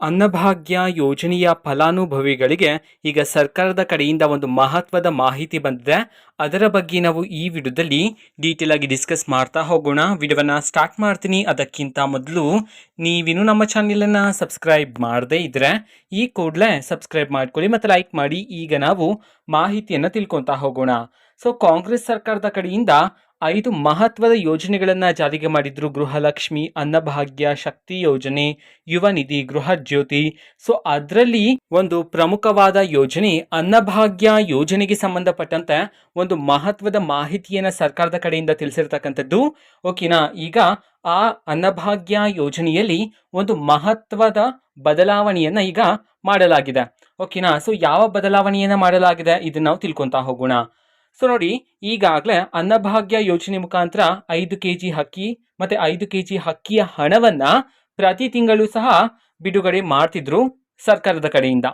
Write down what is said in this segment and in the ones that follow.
ಅನ್ನಭಾಗ್ಯ ಯೋಜನೆಯ ಫಲಾನುಭವಿಗಳಿಗೆ ಈಗ ಸರ್ಕಾರದ ಕಡೆಯಿಂದ ಒಂದು ಮಹತ್ವದ ಮಾಹಿತಿ ಬಂದಿದೆ. ಅದರ ಬಗ್ಗೆ ನಾವು ಈ ವಿಡಿಯೋದಲ್ಲಿ ಡೀಟೇಲ್ ಆಗಿ ಡಿಸ್ಕಸ್ ಮಾಡ್ತಾ ಹೋಗೋಣ. ವಿಡಿಯೋವನ್ನ ಸ್ಟಾರ್ಟ್ ಮಾಡ್ತೀನಿ. ಅದಕ್ಕಿಂತ ಮೊದಲು ನೀವಿನ್ನು ನಮ್ಮ ಚಾನೆಲನ್ನು ಸಬ್ಸ್ಕ್ರೈಬ್ ಮಾಡದೇ ಇದ್ರೆ ಈ ಕೂಡಲೇ ಸಬ್ಸ್ಕ್ರೈಬ್ ಮಾಡ್ಕೊಳ್ಳಿ ಮತ್ತು ಲೈಕ್ ಮಾಡಿ. ಈಗ ನಾವು ಮಾಹಿತಿಯನ್ನು ತಿಳ್ಕೊತಾ ಹೋಗೋಣ. ಸೊ ಕಾಂಗ್ರೆಸ್ ಸರ್ಕಾರದ ಕಡೆಯಿಂದ ಐದು ಮಹತ್ವದ ಯೋಜನೆಗಳನ್ನು ಜಾರಿಗೆ ಮಾಡಿದ್ರು ಗೃಹಲಕ್ಷ್ಮಿ, ಅನ್ನಭಾಗ್ಯ, ಶಕ್ತಿ ಯೋಜನೆ, ಯುವ ನಿಧಿ, ಗೃಹ ಜ್ಯೋತಿ. ಸೊ, ಅದರಲ್ಲಿ ಒಂದು ಪ್ರಮುಖವಾದ ಯೋಜನೆ ಅನ್ನಭಾಗ್ಯ ಯೋಜನೆಗೆ ಸಂಬಂಧಪಟ್ಟಂತೆ ಒಂದು ಮಹತ್ವದ ಮಾಹಿತಿಯನ್ನ ಸರ್ಕಾರದ ಕಡೆಯಿಂದ ತಿಳಿಸಿರ್ತಕ್ಕಂಥದ್ದು. ಓಕೆನಾ? ಈಗ ಆ ಅನ್ನಭಾಗ್ಯ ಯೋಜನೆಯಲ್ಲಿ ಒಂದು ಮಹತ್ವದ ಬದಲಾವಣೆಯನ್ನ ಈಗ ಮಾಡಲಾಗಿದೆ. ಓಕೆನಾ? ಸೊ, ಯಾವ ಬದಲಾವಣೆಯನ್ನ ಮಾಡಲಾಗಿದೆ? ಇದನ್ನ ನಾವು ತಿಳ್ಕೊತಾ ಹೋಗೋಣ. ಸೊ ನೋಡಿ, ಈಗಾಗಲೇ ಅನ್ನಭಾಗ್ಯ ಯೋಜನೆ ಮುಖಾಂತರ ಐದು ಕೆ ಜಿ ಅಕ್ಕಿ ಮತ್ತೆ ಐದು ಕೆ ಜಿ ಅಕ್ಕಿಯ ಹಣವನ್ನ ಪ್ರತಿ ತಿಂಗಳು ಸಹ ಬಿಡುಗಡೆ ಮಾಡ್ತಿದ್ರು ಸರ್ಕಾರದ ಕಡೆಯಿಂದ.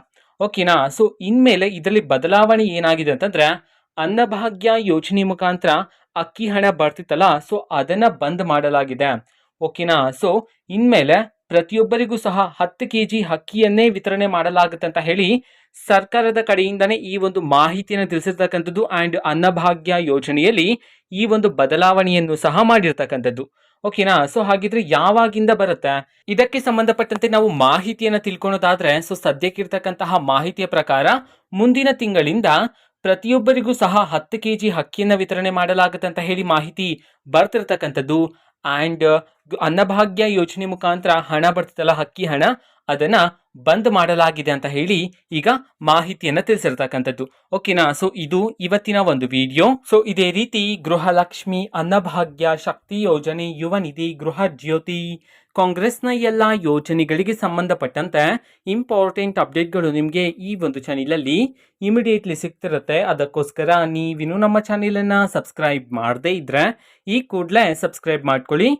ಓಕೆನಾ? ಸೊ, ಇನ್ಮೇಲೆ ಇದರಲ್ಲಿ ಬದಲಾವಣೆ ಏನಾಗಿದೆ ಅಂತಂದ್ರೆ, ಅನ್ನಭಾಗ್ಯ ಯೋಜನೆ ಮುಖಾಂತರ ಅಕ್ಕಿ ಹಣ ಬರ್ತಿತ್ತಲ್ಲ, ಸೊ ಅದನ್ನ ಬಂದ್ ಮಾಡಲಾಗಿದೆ. ಓಕೆನಾ? ಸೊ, ಇನ್ಮೇಲೆ ಪ್ರತಿಯೊಬ್ಬರಿಗೂ ಸಹ ಹತ್ತು ಕೆ ಜಿ ಅಕ್ಕಿಯನ್ನೇ ವಿತರಣೆ ಮಾಡಲಾಗುತ್ತೆ ಅಂತ ಹೇಳಿ ಸರ್ಕಾರದ ಕಡೆಯಿಂದನೇ ಈ ಒಂದು ಮಾಹಿತಿಯನ್ನು ತಿಳಿಸಿರ್ತಕ್ಕಂಥದ್ದು ಆ್ಯಂಡ್ ಅನ್ನಭಾಗ್ಯ ಯೋಜನೆಯಲ್ಲಿ ಈ ಒಂದು ಬದಲಾವಣೆಯನ್ನು ಸಹ ಮಾಡಿರ್ತಕ್ಕಂಥದ್ದು. ಓಕೆನಾ ಸೊ ಹಾಗಿದ್ರೆ ಯಾವಾಗಿಂದ ಬರುತ್ತೆ? ಇದಕ್ಕೆ ಸಂಬಂಧಪಟ್ಟಂತೆ ನಾವು ಮಾಹಿತಿಯನ್ನು ತಿಳ್ಕೊಳೋದಾದ್ರೆ ಸೊ ಸದ್ಯಕ್ಕಿರ್ತಕ್ಕಂತಹ ಮಾಹಿತಿಯ ಪ್ರಕಾರ ಮುಂದಿನ ತಿಂಗಳಿಂದ ಪ್ರತಿಯೊಬ್ಬರಿಗೂ ಸಹ ಹತ್ತು ಕೆ ಜಿ ಅಕ್ಕಿಯನ್ನು ವಿತರಣೆ ಮಾಡಲಾಗುತ್ತೆ ಅಂತ ಹೇಳಿ ಮಾಹಿತಿ ಬರ್ತಿರ್ತಕ್ಕಂಥದ್ದು. ಆ್ಯಂಡ್ ಅನ್ನಭಾಗ್ಯ ಯೋಜನೆ ಮುಖಾಂತರ ಹಣ ಬರ್ತಿತ್ತಲ್ಲ ಅಕ್ಕಿ ಹಣ, ಅದನ್ನ ಬಂದ್ ಮಾಡಲಾಗಿದೆ ಅಂತ ಹೇಳಿ ಈಗ ಮಾಹಿತಿಯನ್ನು ತಿಳಿಸಿರ್ತಕ್ಕಂಥದ್ದು. ಓಕೆನಾ ಸೊ ಇದು ಇವತ್ತಿನ ಒಂದು ವಿಡಿಯೋ ಸೊ ಇದೇ ರೀತಿ ಗೃಹಲಕ್ಷ್ಮಿ ಅನ್ನಭಾಗ್ಯ ಶಕ್ತಿ ಯೋಜನೆ ಯುವ ನಿಧಿ ಗೃಹ ಜ್ಯೋತಿ, ಕಾಂಗ್ರೆಸ್ನ ಎಲ್ಲ ಯೋಜನೆಗಳಿಗೆ ಸಂಬಂಧಪಟ್ಟಂತೆ ಇಂಪಾರ್ಟೆಂಟ್ ಅಪ್ಡೇಟ್ಗಳು ನಿಮಗೆ ಈ ಒಂದು ಚಾನಲಲ್ಲಿ ಇಮಿಡಿಯೇಟ್ಲಿ ಸಿಗ್ತಿರುತ್ತೆ. ಅದಕ್ಕೋಸ್ಕರ ನೀವಿನ್ನೂ ನಮ್ಮ ಚಾನಲನ್ನು ಸಬ್ಸ್ಕ್ರೈಬ್ ಮಾಡದೇ ಇದ್ರೆ ಈ ಕೂಡಲೇ ಸಬ್ಸ್ಕ್ರೈಬ್ ಮಾಡ್ಕೊಳ್ಳಿ.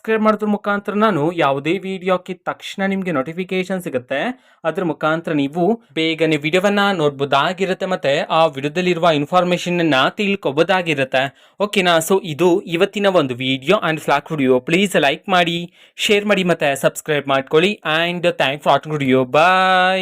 ಸಬ್ಸ್ಕ್ರೈಬ್ ಮಾಡಿದ್ರ ಮುಖಾಂತರ ನಾನು ಯಾವುದೇ ವಿಡಿಯೋ ತಕ್ಷಣ ನಿಮಗೆ ನೋಟಿಫಿಕೇಶನ್ ಸಿಗುತ್ತೆ. ಅದ್ರ ಮುಖಾಂತರ ನೀವು ಬೇಗನೆ ವಿಡಿಯೋವನ್ನ ನೋಡ್ಬೋದಾಗಿರುತ್ತೆ ಮತ್ತೆ ಆ ವಿಡಿಯೋದಲ್ಲಿರುವ ಇನ್ಫಾರ್ಮೇಶನ್ ಅನ್ನ ತಿಳ್ಕೊಬೋದಾಗಿರುತ್ತೆ. ಓಕೆನಾ ಸೊ ಇದು ಇವತ್ತಿನ ಒಂದು video and vlog video please like ಮಾಡಿ ಶೇರ್ ಮಾಡಿ ಮತ್ತೆ ಸಬ್ಸ್ಕ್ರೈಬ್ ಮಾಡ್ಕೊಳ್ಳಿ. And thank for video bye